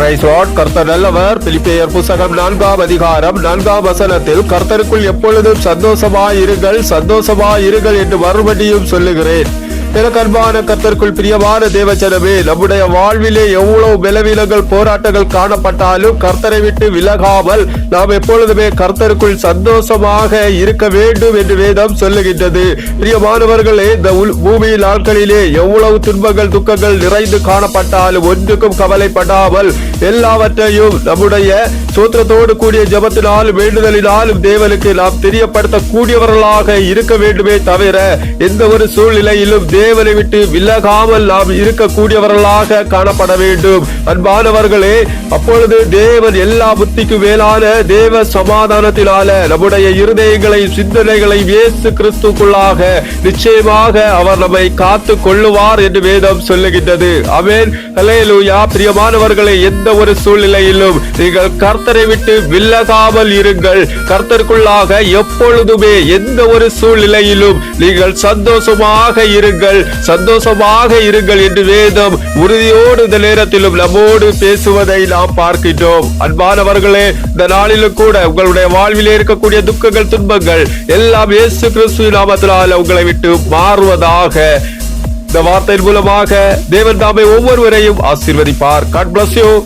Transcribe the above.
Price கர்த்தர் நல்லவர். பிலிப்பேயர் புஸ்தகம் நான்காம் அதிகாரம் நான்காம் வசனத்தில் கர்த்தருக்குள் எப்பொழுதும் சந்தோஷமாயிருங்கள் சந்தோஷமாயிருங்கள் என்று மறுபடியும் சொல்லுகிறேன். எனக்கு அன்பான கர்த்தருக்குள் பிரியமான தேவச்சனமே நம்முடைய வாழ்விலே எவ்வளவு பலவீனங்கள் போராட்டங்கள் காணப்பட்டாலும் கர்த்தரை விட்டு விலகாமல் நாம் எப்பொழுதுமே கர்த்தருக்குள் சந்தோஷமாக இருக்க வேண்டும் என்று வேதம் சொல்லுகின்றது. பிரியமானவர்களே இந்த உல்- பூமியின் நாட்களிலே எவ்வளவு துன்பங்கள் துக்கங்கள் நிறைந்து காணப்பட்டாலும் ஒன்றுக்கும் கவலைப்படாமல் எல்லாவற்றையும் நம்முடைய சூத்திரத்தோடு கூடிய ஜபத்தினாலும் வேண்டுதலினாலும் தேவனுக்கு நாம் தெரியப்படுத்தக்கூடியவர்களாக இருக்க வேண்டுமே தவிர எந்த ஒரு சூழ்நிலையிலும் தேவனை விட்டு விலகாமல் நாம் இருக்கக்கூடியவர்களாக காணப்பட வேண்டும். அன்பானவர்களே அப்பொழுது தேவன் எல்லா புத்திக்கு மேலான தேவ சமாதானத்தினால நம்முடைய இருதயங்களை சிந்தனைகளை இயேசு கிறிஸ்துக்குள்ளாக நிச்சயமாக அவர் நம்மை காத்து கொள்ளுவார் என்று வேதம் சொல்லுகின்றது. அவன் ஹalleluya. பிரியமானவர்களே எந்த ஒரு சூழ்நிலையிலும் நீங்கள் கர்த்தரை விட்டு விலகாமல் இருங்கள். கர்த்தருக்குள்ளாக எப்பொழுதுமே எந்த ஒரு சூழ்நிலையிலும் நீங்கள் சந்தோஷமாக இருங்கள். சந்தோஷமாக இருங்கள் என்று வேதம் உறுதியோடு இந்த நேரத்திலும் நம்மோடு பேசுவதை நாம் பார்க்கின்றோம். அன்பானவர்களே இந்த நாளிலும் கூட உங்களுடைய வாழ்விலே இருக்கக்கூடிய துக்கங்கள் துன்பங்கள் எல்லாம் இயேசு கிறிஸ்து நாமத்தினால் உங்களை விட்டு மாறுவதாக. இந்த வார்த்தையின் மூலமாக தேவன் தாமை ஒவ்வொருவரையும் ஆசீர்வதிப்பார். God bless you